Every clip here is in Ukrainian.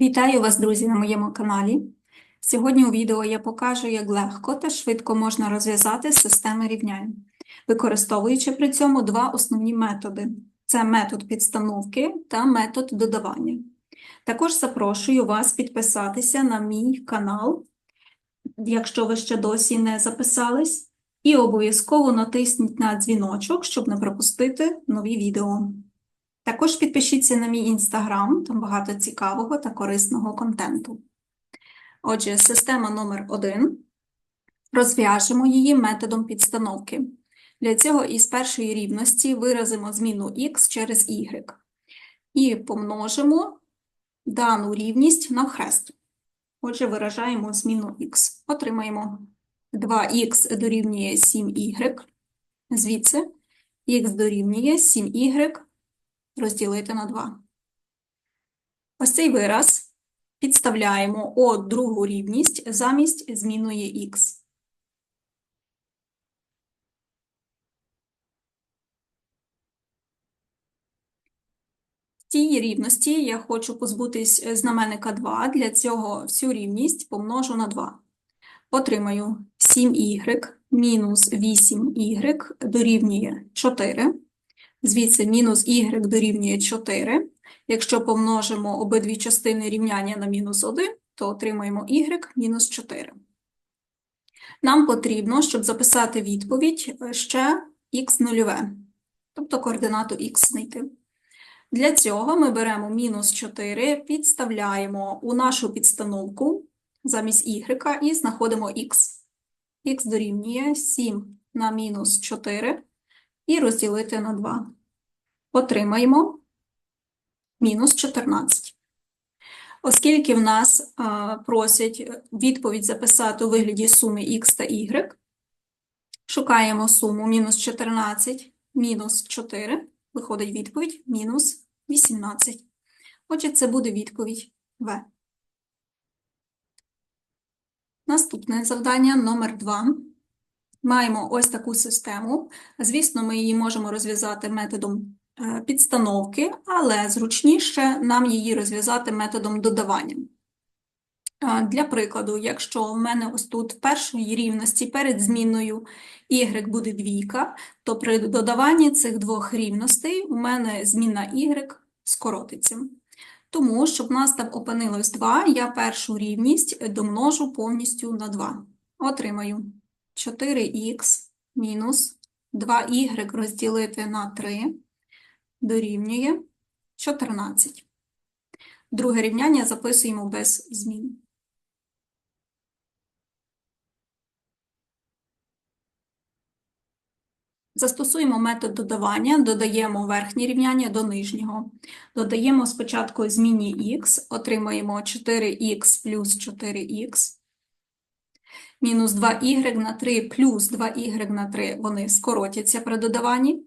Вітаю вас, друзі, на моєму каналі. Сьогодні у відео я покажу, як легко та швидко можна розв'язати системи рівнянь, використовуючи при цьому два основні методи: це метод підстановки та метод додавання. Також запрошую вас підписатися на мій канал, якщо ви ще досі не записались, і обов'язково натисніть на дзвіночок, щоб не пропустити нові відео. Також підпишіться на мій інстаграм, там багато цікавого та корисного контенту. Отже, система номер 1 Розв'яжемо її методом підстановки. Для цього із першої рівності виразимо зміну x через y і помножимо дану рівність на хрест. Отже, виражаємо зміну x. Отримаємо 2х дорівнює 7y, звідси х дорівнює 7y розділити на 2. Ось цей вираз підставляємо у другу рівність замість змінної х. В цій рівності я хочу позбутись знаменника 2, для цього всю рівність помножу на 2. Отримаю 7y мінус 8y дорівнює 4. Звідси мінус y дорівнює 4. Якщо помножимо обидві частини рівняння на мінус 1, то отримаємо y мінус 4. Нам потрібно, щоб записати відповідь, ще х нульове, тобто координату х знайти. Для цього ми беремо мінус 4, підставляємо у нашу підстановку замість y і знаходимо х. х дорівнює 7 на мінус 4 і розділити на 2. Отримаємо мінус 14. Оскільки в нас а, просять відповідь записати у вигляді суми х та y, шукаємо суму мінус 14, мінус 4, виходить відповідь мінус 18. Отже, це буде відповідь В. Наступне завдання номер 2. Маємо ось таку систему. Звісно, ми її можемо розв'язати методом е, підстановки, але зручніше нам її розв'язати методом додавання. Е, Для прикладу, якщо в мене ось тут в першій рівності перед зміною y буде двійка, то при додаванні цих двох рівностей у мене зміна y скоротиться. Тому, щоб в нас там опинилось 2, я першу рівність домножу повністю на 2. Отримаю 4х мінус 2y розділити на 3 дорівнює 14. Друге рівняння записуємо без змін. Застосуємо метод додавання, додаємо верхнє рівняння до нижнього. Додаємо спочатку зміні х, отримаємо 4х плюс 4х, мінус 2y на 3 плюс 2y на 3, вони скоротяться при додаванні,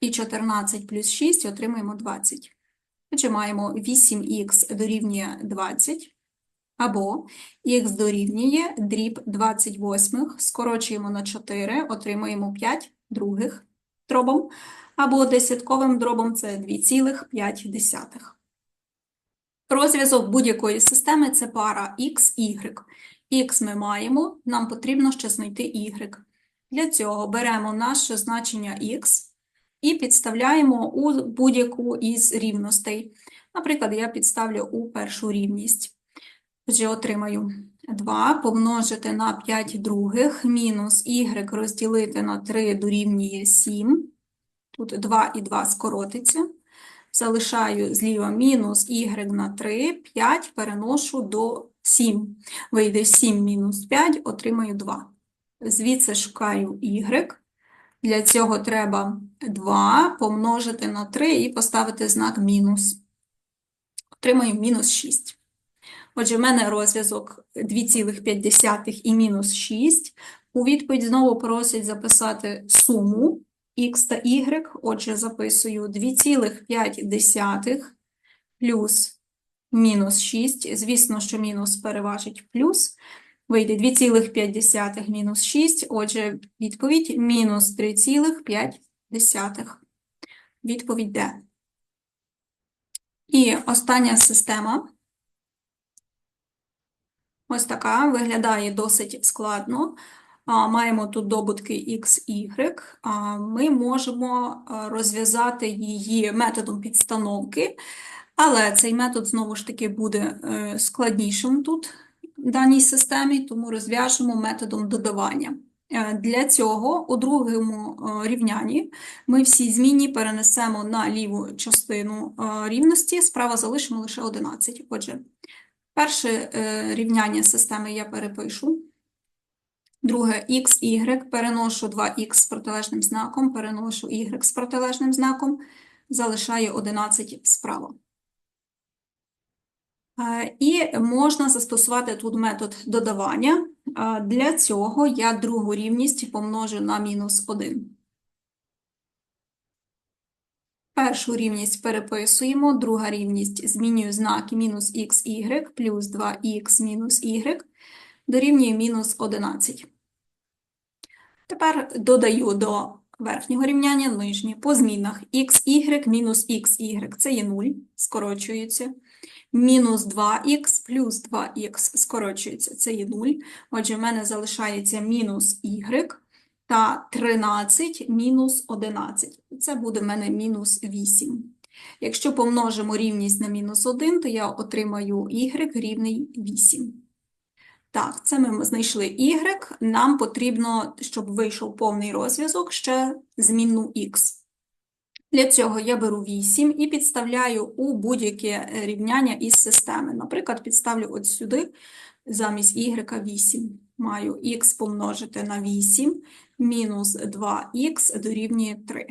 і 14 плюс 6 отримаємо 20. Отже, маємо 8х дорівнює 20, або х дорівнює дріб 28, скорочуємо на 4, отримуємо 5 других дробом, або десятковим дробом це 2,5. Розв'язок будь-якої системи це пара x, y. Х ми маємо, нам потрібно ще знайти y. Для цього беремо наше значення х і підставляємо у будь-яку із рівностей. Наприклад, я підставлю у першу рівність. Отже, отримаю 2 помножити на 5 других, мінус y розділити на 3 дорівнює 7. Тут 2 і 2 скоротиться. Залишаю зліва мінус y на 3, 5 переношу до 7. Вийде 7 мінус 5, отримаю 2. Звідси шукаю y. Для цього треба 2 помножити на 3 і поставити знак мінус. Отримаю мінус 6. Отже, в мене розв'язок 2,5 і мінус 6. У відповідь знову просять записати суму х та y. Отже, записую 2,5 плюс мінус 6. Звісно, що мінус переважить плюс. Вийде 2,5 мінус 6. Отже, відповідь мінус 3,5. Відповідь Д. І остання система. Ось така виглядає досить складно. Маємо тут добутки x, y. Ми можемо розв'язати її методом підстановки, але цей метод знову ж таки буде е, складнішим тут в даній системі, тому розв'яжемо методом додавання. Е, Для цього у другому е, рівнянні ми всі змінні перенесемо на ліву частину е, рівності, справа залишимо лише 11. Отже, перше е, рівняння системи я перепишу. Друге x, y, переношу 2х з протилежним знаком, переношу y з протилежним знаком, залишає 11 справа. Е, І можна застосувати тут метод додавання. Е, Для цього я другу рівність помножу на мінус 1. Першу рівність переписуємо, друга рівність змінюю знаки мінус х, плюс 2х мінус y, дорівнює мінус 11. Тепер додаю до верхнього рівняння нижнє по змінах х, y мінус х, y – це є 0, скорочується. Мінус 2х плюс 2х скорочується, це є 0. Отже, в мене залишається мінус y та 13 мінус 11. Це буде в мене мінус 8. Якщо помножимо рівність на мінус 1, то я отримаю y рівний 8. Так, це ми знайшли y. Нам потрібно, щоб вийшов повний розв'язок, ще змінну x. Для цього я беру 8 і підставляю у будь-яке рівняння із системи. Наприклад, підставлю от сюди замість y 8. Маю х помножити на 8 мінус 2х дорівнює 3.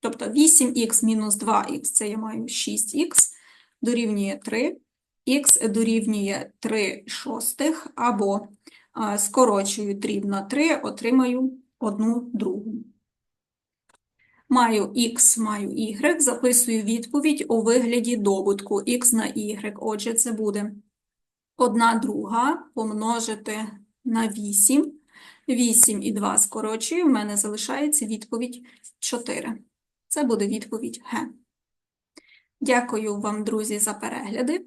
Тобто 8х мінус 2х – це я маю 6х, дорівнює 3, х дорівнює 3 шостих, або скорочую дріб на 3, отримаю 1 другу. Маю х, маю y, записую відповідь у вигляді добутку х на y. Отже, це буде 1 друга помножити на 8. 8 і 2 скорочую, в мене залишається відповідь 4. Це буде відповідь Г. Дякую вам, друзі, за перегляди